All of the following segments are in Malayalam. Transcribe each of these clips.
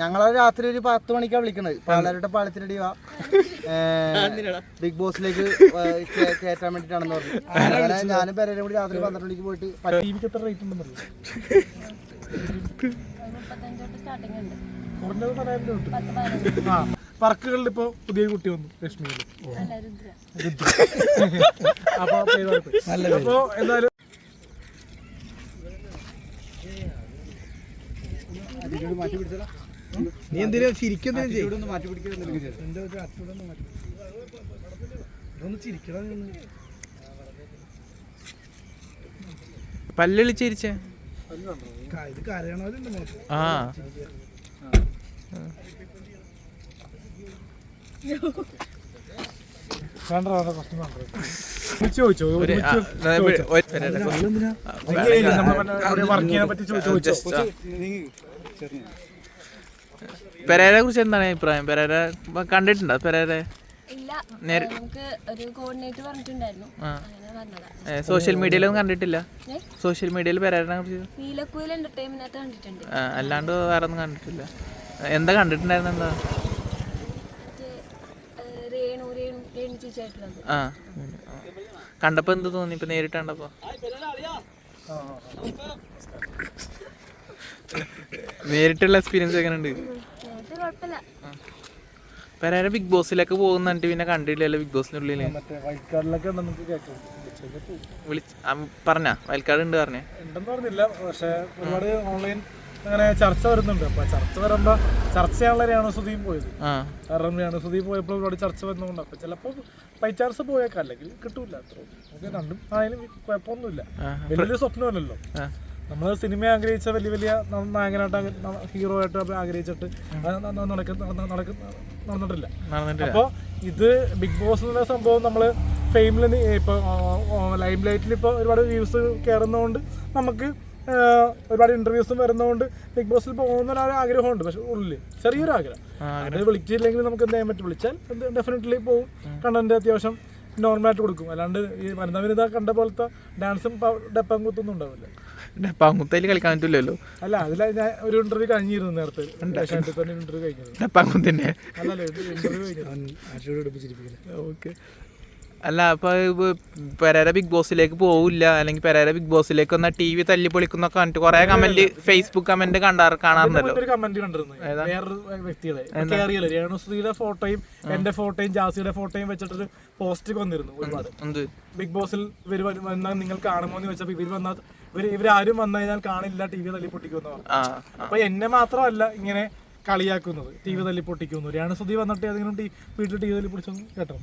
ഞങ്ങളെ രാത്രി ഒരു പത്ത് മണിക്കാ വിളിക്കണത്. പാലാരുടെ പാലത്തിനടി വാ. ബിഗ് ബോസിലേക്ക് കയറ്റാൻ വേണ്ടിട്ടാണെന്ന് പറഞ്ഞു. അങ്ങനെ ഞാനും പേരും കൂടി രാത്രി പന്ത്രണ്ട് മണിക്ക് പോയിട്ട് ടിവിക്ക് എത്ര റേറ്റ് ഉണ്ടെന്നറിയോ മുപ്പത്തഞ്ച് തൊട്ട് സ്റ്റാർട്ടിംഗ് ഉണ്ട് കുറഞ്ഞത് പതിനായിരം രൂപ പത്ത് കിട്ടും ആ പറക്കുകളിൽ ഇപ്പോ പുതിയ കുട്ടി വന്നു ലക്ഷ്മി അപ്പൊ രുദ്ര എന്തായാലും അപ്പോൾ എന്തായാലും നീ എന്തിനാ ചിരിക്കുന്ന ഇതൊന്ന് ചിരിച്ചേ? ആ. ചോദിച്ചോ പെരേര കുറിച്ച് എന്താണ് അഭിപ്രായം? പെരേര കണ്ടിട്ടുണ്ടോ? പെരേരെ ഇല്ല. നമുക്ക് ഒരു കോർഡിനേറ്റർ പറഞ്ഞിട്ടുണ്ടായിരുന്നു. ആ. സോഷ്യൽ മീഡിയയിലൊന്നും കണ്ടിട്ടില്ല? സോഷ്യൽ മീഡിയയിൽ പെരേരനെ കുറിച്ച്? അല്ലാണ്ട് വേറെ ഒന്നും കണ്ടിട്ടില്ല. എന്താ കണ്ടിട്ടുണ്ടായിരുന്നു എന്താ? ആ കണ്ടപ്പോ എന്ത് തോന്നി? ഇപ്പൊ നേരിട്ട് കണ്ടപ്പോ? നേരിട്ടുള്ള എക്സ്പീരിയൻസ് എങ്ങനെയുണ്ട് പരാരം ബിഗ് ബോസിലൊക്കെ പോകുന്നിട്ട് പിന്നെ കണ്ടില്ലല്ലോ ബിഗ് ബോസിനുള്ളിൽ പറഞ്ഞ വയൽക്കാട് ഉണ്ട് പറഞ്ഞേ. ഉണ്ടെന്ന് പറഞ്ഞില്ല പക്ഷെ ഒരുപാട് ഓൺലൈൻ അങ്ങനെ ചർച്ച വരുന്നുണ്ട്. അപ്പൊ ചർച്ച വരുമ്പോ ചർച്ച ചെയ്യാനുള്ള രേണുസുതിയും പോയത്. കാരണം സുധീം പോയപ്പോൾ ഒരുപാട് ചർച്ച വരുന്നുണ്ട്. അപ്പൊ ചിലപ്പോൾ ബൈ ചാൻസ് പോയേക്കാം അല്ലെങ്കിൽ കിട്ടൂല. അത്ര രണ്ടും ആയാലും കുഴപ്പമൊന്നുമില്ല. വലിയൊരു സ്വപ്നമല്ലല്ലോ. നമ്മൾ സിനിമ ആഗ്രഹിച്ച വലിയ വലിയ നായകനായിട്ട് ഹീറോ ആയിട്ട് ആഗ്രഹിച്ചിട്ട് നടന്നിട്ടില്ല. അപ്പോ അപ്പോൾ ഇത് ബിഗ് ബോസ് എന്ന സംഭവം നമ്മൾ ഫെയിമിൽ ഇപ്പോൾ ലൈം ലൈറ്റിൽ ഇപ്പോൾ ഒരുപാട് വ്യൂസ് കയറുന്നതുകൊണ്ട് നമുക്ക് ഒരുപാട് ഇന്റർവ്യൂസും വരുന്നതുകൊണ്ട് ബിഗ് ബോസിൽ പോകുന്ന ഒരു ആഗ്രഹമുണ്ട് പക്ഷെ ഉള്ളിൽ ചെറിയൊരു ആഗ്രഹം. അത് വിളിച്ചില്ലെങ്കിൽ നമുക്ക് എന്ത് ചെയ്യാൻ പറ്റും? വിളിച്ചാൽ ഡെഫിനറ്റ്ലി പോകും കണ്ടന്റ് അത്യാവശ്യം നോർമലായിട്ട് കൊടുക്കും. അല്ലാണ്ട് ഈ വനിതാ വനിത കണ്ട പോലത്തെ ഡാൻസും ഡപ്പം കുത്തൊന്നും ഉണ്ടാവില്ല. ഡപ്പാങ്കുത്തയിൽ കളിക്കാൻ പറ്റില്ലല്ലോ അല്ല അതിൽ ഞാൻ ഒരു ഇന്റർവ്യൂ കഴിഞ്ഞിരുന്നു നേരത്തെ. ഇന്റർവ്യൂ കഴിഞ്ഞിരുന്നു. ഡപ്പാങ്കുത്തിന്റെ ഓക്കെ. അല്ല അപ്പൊ പെരേര ബിഗ് ബോസിലേക്ക് പോവില്ല. അല്ലെങ്കിൽ പെരേര ബിഗ് ബോസിലേക്ക് ഒന്ന് ടി വി തല്ലി പൊളിക്കുന്നൊക്കെ കണ്ടിട്ട് കുറെ കമന്റ് ഫേസ്ബുക്ക് കമന്റ് കണ്ടാറ് കാണാറുണ്ടല്ലോ. വേറൊരു രേണുശ്രീയുടെ ഫോട്ടോയും എന്റെ ഫോട്ടോയും ജാസിയുടെ ഫോട്ടോയും വെച്ചിട്ടൊരു പോസ്റ്റ് വന്നിരുന്നു ഒരുപാട്. ബിഗ് ബോസിൽ ഇവർ വന്നാൽ നിങ്ങൾ കാണുമോ എന്ന് വെച്ചപ്പോ ഇവർ വന്നാൽ ഇവർ ഇവരാരും വന്നു കഴിഞ്ഞാൽ കാണില്ല ടി വി തല്ലി പൊട്ടിക്കുമെന്ന് പറഞ്ഞു. അപ്പൊ എന്നെ മാത്രമല്ല ഇങ്ങനെ കളിയാക്കുന്നത് ടി വി തല്ലി പൊട്ടിക്കുന്നു. രേണുസുതി വന്നിട്ട് ഏതെങ്കിലും ടി വീട്ടിൽ ടി വി തല്ലി പൊടിച്ചു കേട്ടോ.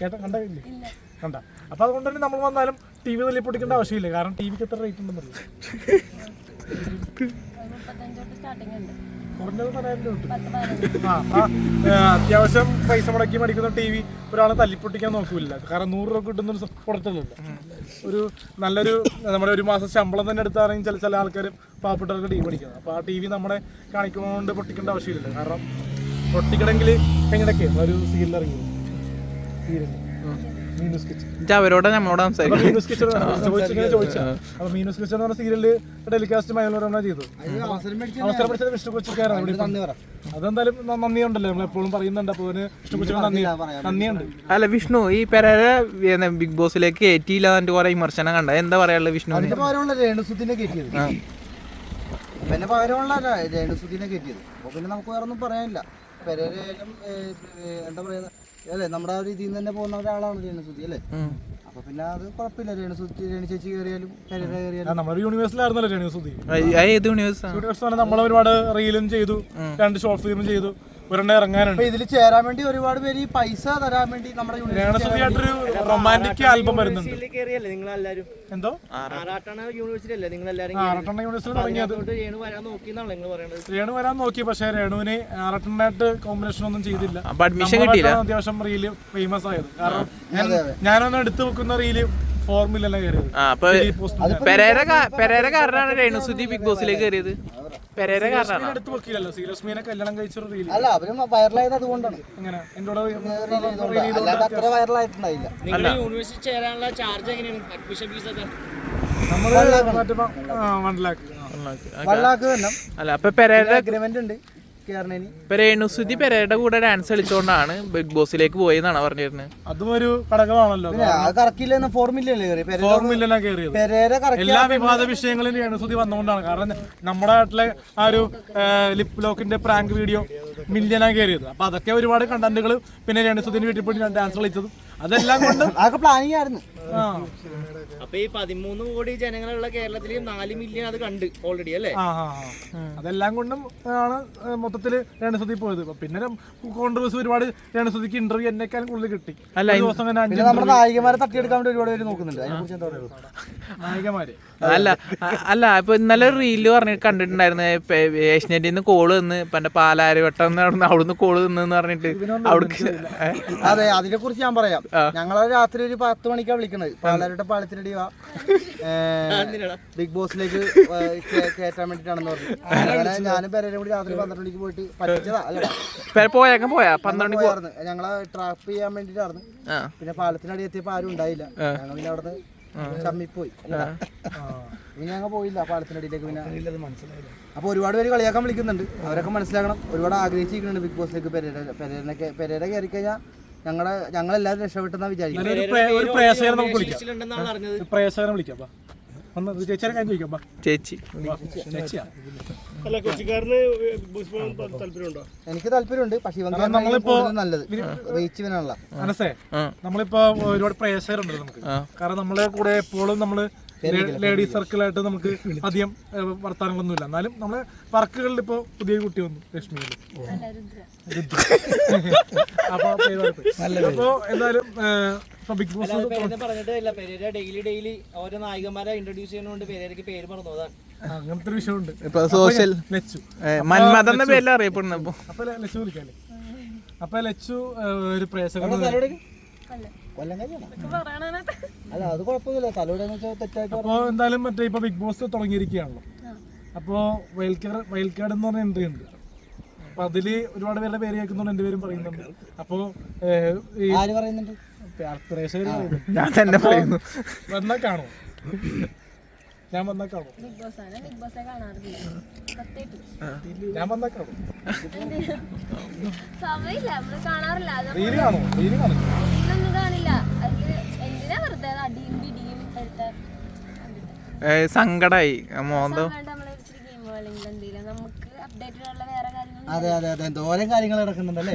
കേട്ടോ കണ്ടില്ലേ കണ്ട. അപ്പൊ അതുകൊണ്ട് തന്നെ നമ്മൾ വന്നാലും ടി വി തല്ലി പൊട്ടിക്കേണ്ട ആവശ്യമില്ല. കാരണം ടി വിക്ക് എത്ര റേറ്റ് ഉണ്ടെന്നറിയോ ആ ആ, അത്യാവശ്യം പൈസ മുടക്കി മേടിക്കുന്ന ടി വി ഒരാളെ തല്ലിപ്പൊട്ടിക്കാൻ നോക്കൂല കാരണം നൂറ് രൂപ കിട്ടുന്ന ഒരു ഒരു നല്ലൊരു നമ്മുടെ ഒരു മാസം ശമ്പളം തന്നെ എടുത്താണെങ്കിൽ ചില ചില ആൾക്കാർ പാവപ്പെട്ടവർക്ക് ടി വി പഠിക്കുന്നത്. അപ്പോൾ ആ ടി വി നമ്മളെ കാണിക്കുന്നതുകൊണ്ട് പൊട്ടിക്കേണ്ട ആവശ്യമില്ല കാരണം പൊട്ടിക്കണമെങ്കിൽ എങ്ങനെയൊക്കെ ഒരു സീരിയൽ ഇറങ്ങി. അവരോട് നമ്മളോട് സംസാരിക്കും. മീനൂസ് കിച്ചൺ പറഞ്ഞ ടെലികാസ്റ്റ് ചെയ്തു അവസരം പഠിച്ചത് വിഷ്ണു കൊച്ചിക്കാരാണ് അതെന്തായാലും നന്ദിയുണ്ടല്ലോ. നമ്മൾ എപ്പോഴും പറയുന്നുണ്ട്. നന്ദി. നന്ദിയുണ്ട്. അല്ല വിഷ്ണു ഈ പെരര ബിഗ് ബോസിലേക്ക് കയറ്റിയില്ല എന്നിട്ട് കുറെ വിമർശനം കണ്ട എന്താ പറയാനുള്ളത് വിഷ്ണു രേണുസുദ്ദീനെ കയറ്റിയത് പിന്നെ പകരമുള്ള രേണുസുദ്ദീനെ കയറ്റിയത് അപ്പൊ പിന്നെ നമുക്ക് വേറെ ഒന്നും പറയാനില്ല പെരേരയിലും എന്താ പറയുക അല്ലേ? നമ്മുടെ ആ ഒരു ഇതിൽ തന്നെ പോകുന്ന ഒരാളാണ് രേണുസുതി അല്ലേ. അപ്പൊ പിന്നെ അത് കുഴപ്പമില്ല. രേണുസുതി രേണു ചേച്ചി കയറിയാലും നമ്മുടെ യൂണിവേഴ്സിലായിരുന്നല്ലോ രേണുസുതി യൂണിവേഴ്സ് നമ്മൾ ഒരുപാട് റീലും ചെയ്തു രണ്ട് ഷോർട്ട് ഫിലിമും ചെയ്തു. ഒരെണ്ണം ഇറങ്ങാനുണ്ട്. ഇതിൽ ചേരാൻ വേണ്ടി ഒരുപാട് പേര് ഈ പൈസ തരാൻ വേണ്ടി നമ്മുടെ യൂണിവേഴ്സിറ്റി ആയിട്ടൊരു റൊമാന്റിക് ആൽബം വരുന്നുണ്ട്. എന്തോ? യൂണിവേഴ്സിറ്റി ആറട്ടെണ്ണ യൂണിവേഴ്സിൽ തുടങ്ങിയത്. അതുകൊണ്ട് രേണു വരാൻ നോക്കിയെന്നാണ് നിങ്ങൾ പറയുന്നത് രേണു വരാൻ നോക്കി പക്ഷേ രേണുവിന് ആറട്ടെണ്ണായിട്ട് കോമ്പിനേഷൻ ഒന്നും ചെയ്തില്ല. അത്യാവശ്യം റീൽ ഫേമസ് ആയത്. കാരണം ഞാൻ ഞാനൊന്ന് എടുത്തു വെക്കുന്ന റീൽ പെരേര പെരേര കാരണമാണ് രേണുസുതി ബിഗ് ബോസിലേക്ക് കയറിയത് പെരേര കാരണമാണ് വെക്കില്ലല്ലോ. കല്യാണം കഴിച്ചൊരു റീൽ അല്ല അവരും വൈറലായത് അതുകൊണ്ടാണ്. ഇങ്ങനെ അത്ര വൈറലായിട്ടുണ്ടായില്ല. യൂണിവേഴ്സിറ്റി ചേരാനുള്ള ചാർജ് എങ്ങനെയാണ്? അഡ്മിഷൻ ഫീസ് ഒക്കെ? നമ്മൾ മറ്റേ വൺ ലാക്ക്. വള്ളാക്ക് തന്നെ. അല്ല അപ്പൊ പെരേര അഗ്രിമെന്റ് ഉണ്ട്. ഇപ്പൊ രേണുസുതി പെരയുടെ കൂടെ ഡാൻസ് കളിച്ചോണ്ടാണ് ബിഗ് ബോസിലേക്ക് പോയെന്നാണ് പറഞ്ഞിരുന്നത് അതും ഒരു ഘടകമാണല്ലോ കറക്കില്ലെന്ന് ഫോർമില്ല എല്ലാ വിവാദ വിഷയങ്ങളും രേണുസുതി വന്നുകൊണ്ടാണ്. കാരണം നമ്മുടെ നാട്ടിലെ ആ ഒരു ലിപ് ലോക്കിന്റെ പ്രാങ്ക് വീഡിയോ മില്യനാ കയറിയത്. അപ്പൊ അതൊക്കെ ഒരുപാട് കണ്ടന്റുകൾ പിന്നെ രേണുസുദിന്റെ വീട്ടിൽ പോയി ഡാൻസ് കളിച്ചതും. അതെല്ലാം കൊണ്ടും അതൊക്കെ പ്ലാനിങ് ആയിരുന്നു. ആ. അപ്പൊ ഈ പതിമൂന്ന് കോടി ജനങ്ങളുള്ള കേരളത്തിൽ നാല് മില്യൺ അത് കണ്ട് ഓൾറെഡി അല്ലേ. അതെല്ലാം കൊണ്ടും ആണ് മൊത്തത്തിൽ രേണുസുതി പോയത്. പിന്നെ കോൺട്രവേഴ്സ് ഒരുപാട് രേണുസുതിക്ക് ഇന്റർവ്യൂ എന്നെക്കാളും കൂടുതൽ കിട്ടി. അല്ല, ദിവസം തന്നെ അഞ്ച് നമ്മുടെ നായികമാരെ തട്ടിയെടുക്കാൻ വേണ്ടി ഒരുപാട് പേര് നോക്കുന്നുണ്ട്. അതിനെ കുറിച്ച് എന്താ പറയുക? നായികമാര്. അല്ല അല്ല ഇപ്പൊ ഇന്നലെ റീൽ പറഞ്ഞിട്ട് കണ്ടിട്ടുണ്ടായിരുന്നു ഏഷ്യനെറ്റിൽ നിന്ന് കോൾ നിന്ന് ഇപ്പൊ എന്റെ പാലാരിവട്ടം നടന്ന് അവിടുന്ന് കോൾ നിന്ന് പറഞ്ഞിട്ട് അവിടേക്ക് അതെ അതിനെ കുറിച്ച് ഞാൻ പറയാം. ഞങ്ങളെ രാത്രി ഒരു പത്ത് മണിക്കാണ് വിളിക്കുന്നത് വിളിക്കണത് പാലാരുടെ വാ. ബിഗ് ബോസിലേക്ക് കയറ്റാൻ വേണ്ടിട്ടാണെന്ന് പറഞ്ഞു. അങ്ങനെ ഞാനും പേരെ കൂടി രാത്രി പന്ത്രണ്ട് മണിക്ക് പോയിട്ട് പറ്റിച്ചതാ അല്ല പോയേക്കാൻ പോയാ? പന്ത്രണ്ട് മണിക്ക് പോയിരുന്നു പോയായിരുന്നു. ഞങ്ങളെ ട്രാപ്പ് ചെയ്യാൻ വേണ്ടിട്ടായിരുന്നു പിന്നെ പാലത്തിനടി എത്തിയപ്പോ ആരും ഉണ്ടായില്ല. ഞങ്ങൾ പിന്നെ അവിടെ ചമ്മിപ്പോയി. പിന്നെ ഞങ്ങൾ പോയില്ല പാലത്തിനടിയിലേക്ക് പിന്നെ. അപ്പൊ ഒരുപാട് പേര് കളിയാക്കാൻ വിളിക്കുന്നുണ്ട്. അവരൊക്കെ മനസ്സിലാക്കണം. ഒരുപാട് ആഗ്രഹിച്ചിരിക്കുന്നുണ്ട് ബിഗ് ബോസിലേക്ക് പെരേരൊക്കെ പെരേരനൊക്കെ പെരേര കയറി കഴിഞ്ഞാൽ ഞങ്ങളെ ഞങ്ങളെല്ലാവരും രക്ഷപ്പെട്ടെന്നാ ചോദിക്കാം ചേച്ചി. എനിക്ക് താല്പര്യമുണ്ട് പക്ഷെ നല്ലത്. നമ്മളിപ്പോ ഒരുപാട് പ്രേസകരുണ്ട് നമുക്ക്. കാരണം നമ്മളെ കൂടെ എപ്പോഴും നമ്മൾ ലേഡി സർക്കിളായിട്ട് നമുക്ക് അധികം വർത്താനങ്ങളൊന്നുമില്ല. എന്നാലും നമ്മളെ വർക്കുകളിൽ ഇപ്പൊ പുതിയ കുട്ടി വന്നു ലക്ഷ്മിയിൽ അപ്പൊ പേര്. പറയട്ടെ. അപ്പൊ എന്തായാലും ഇപ്പൊ ബിഗ് ബോസ് പറഞ്ഞിട്ടില്ല പറഞ്ഞിട്ട് ഇല്ല. പേര് ഡെയിലി ഡെയിലി ഓരോ നായികന്മാരെ ഇൻട്രൊഡ്യൂസ് ചെയ്യുന്നതുകൊണ്ട് പേരേക്ക് പേര് പറഞ്ഞു അതാണ്. അങ്ങനത്തെ ഒരു വിഷയമുണ്ട്. ഇപ്പൊ സോഷ്യൽ ലച്ചു. മന്മഥ എന്ന പേരിൽ അറിയപ്പെടുന്നു അപ്പൊ ലച്ചു വിളിക്കാല്ലേ? അപ്പൊ ലച്ചു ഒരു പ്രേക്ഷകർ കൊല്ലം കഴിഞ്ഞാണ് അല്ല അത് കുഴപ്പമില്ല തലോടെ വെച്ചാൽ തെറ്റായിട്ട് അപ്പോ എന്തായാലും മറ്റേ ഇപ്പൊ ബിഗ് ബോസ് തുടങ്ങിയിരിക്കുകയാണല്ലോ. അപ്പോ വയൽക്കാട് വയൽക്കാട് എന്ന് പറഞ്ഞ എൻട്രി ഉണ്ട്. അപ്പൊ അതിൽ ഒരുപാട് പേരുടെ പേര് കേൾക്കുന്നുണ്ട് എന്റെ പേരും പറയുന്നുണ്ട്. അപ്പോ ആര് പറയുന്നുണ്ട്? ഞാൻ തന്നെ പറയുന്നു. വന്നാ കാണോ. ഞാൻ വന്നാ കാണോ. ഞാൻ വന്നാ കാണോ. റീൽ കാണോ റീൽ കാണോ. കാണില്ല എന്തിനാ വെറുതെ അത് അടിയും പിടിയും എടുത്ത സങ്കടായി. മോന്തോ? അതെ അതെ അതെ. എന്തോരം കാര്യങ്ങൾ നടക്കുന്നുണ്ടല്ലേ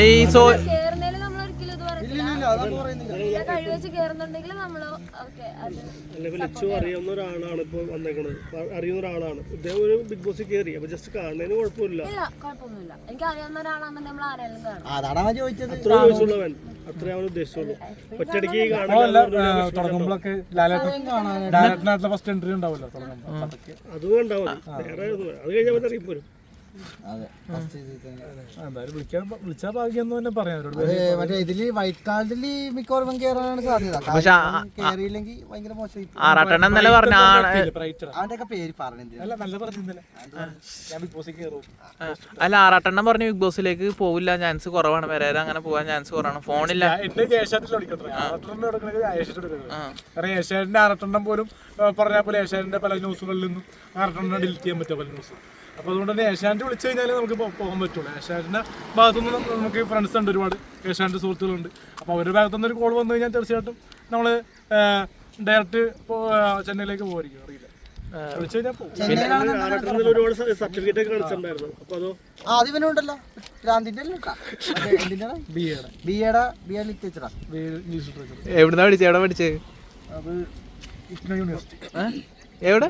ഈ സോ കേറുന്നതിൽ നമ്മൾ ഒരിക്കലും ഇത് പറയത്തില്ല ഇല്ല ഇല്ല അതൊന്നും പറയുന്നില്ല. ഇല്ല കഴിവ് വെച്ച് കേറുന്നുണ്ടെങ്കിൽ നമ്മൾ ഓക്കെ അത് അല്ലെങ്കിൽ ലച്ചു അറിയാവുന്ന ഒരാളാണ് ഇപ്പൊ വന്നേക്കണത്. അറിയുന്ന ഒരാളാണ്. ഇദ്ദേഹം ഒരു ബിഗ് ബോസിൽ കയറി അപ്പൊ ജസ്റ്റ് കാണുന്നതിന് കുഴപ്പമില്ല. ഇല്ല കുഴപ്പമൊന്നുമില്ല. എനിക്ക് അറിയാവുന്ന ഒരാളാണെന്നുണ്ടെങ്കിൽ നമ്മൾ ആരെങ്കിലും കാണും. അതാണ് അവൻ ചോദിച്ചത്? അത്ര ചോദിച്ചുള്ളവൻ അത്രേ അവൻ ഉദ്ദേശിച്ചുള്ളൂ. ഒറ്റയടിക്ക് അപ്പോ അല്ല ഏഹ്, തുടങ്ങുമ്പോഴൊക്കെ ലാലേട്ടൻ ലാലേട്ടനായിട്ടുള്ള ഫസ്റ്റ് എൻട്രി ഉണ്ടാവില്ല തുടങ്ങുമ്പോൾ അതൊക്കെ അതും മതി വേറെ. അത് കഴിഞ്ഞാൽ പിന്നെ വരും മറ്റേ ഇതിൽ വൈറ്റ് കാർഡിൽ മിക്കവാറും കയറാനാണ് സാധ്യത. ഭയങ്കര പറഞ്ഞില്ല അല്ല ആറാട്ടെണ്ണം പറഞ്ഞ് ബിഗ് ബോസിലേക്ക് പോവില്ല. ചാൻസ് കുറവാണ്. പെരേര അങ്ങനെ പോകാൻ ചാൻസ് കുറവാണ്. ഫോണില്ല ഏഷ്യാറ്റിന്റെ ആറട്ടെണ്ണം പോലും പറഞ്ഞ പോലെ ഏഷ്യാറ്റിന്റെ പല ന്യൂസുകളിൽ നിന്നും ആറട്ടെണ്ണം ഡിലീറ്റ് ചെയ്യാൻ പറ്റും പല ന്യൂസ് അപ്പോൾ അതുകൊണ്ട് തന്നെ ഏഷ്യാനെറ്റ് വിളിച്ചു കഴിഞ്ഞാൽ നമുക്ക് പോകാൻ പറ്റുള്ളൂ. ഏഷ്യാറ്റിന്റെ ഭാഗത്തുനിന്ന് നമുക്ക് ഫ്രണ്ട്സ് ഉണ്ട് ഒരുപാട്. ഏഷ്യാനെറ്റ് സുഹൃത്തുക്കളുണ്ട്. അപ്പോൾ അവരുടെ ഭാഗത്തുനിന്ന് ഒരു കോൾ വന്നു കഴിഞ്ഞാൽ തീർച്ചയായിട്ടും നമ്മൾ ഡയറക്റ്റ് ചെന്നൈയിലേക്ക് പോകായിരിക്കും അറിയില്ല. എവിടുന്നാ പഠിച്ചത് എവിടെ പഠിച്ചേ? അത് യൂണിവേഴ്സിറ്റി. ഏ? എവിടെ?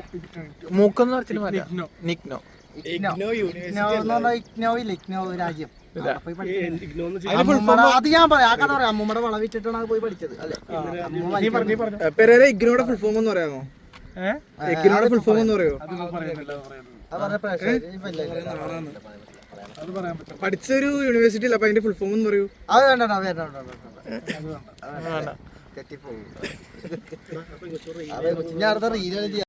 മൂക്കെന്ന് പറഞ്ഞിട്ട്. നിക്നോ ഇഗ്നോ. ഇല്ല? ഇഗ്നോ രാജ്യം. അത് ഞാൻ പറയാം. ആ കഥ പറയാം. അമ്മൂമ്മയുടെ പോയി പഠിച്ചത്. അല്ലേ? പെരേര ഇഗ്നോയുടെ ഫുൾ ഫോം എന്ന് പറയാമോ? ഇഗ്നോയുടെ ഫുൾ ഫോം എന്ന് പറയോ. പഠിച്ചൊരു യൂണിവേഴ്സിറ്റി അല്ല അപ്പൊ അതിന്റെ ഫുൾ ഫോം എന്ന് പറയൂ. അത് വേണ്ട വേണ്ട. തെറ്റിപ്പോകും അടുത്ത റീലാണ്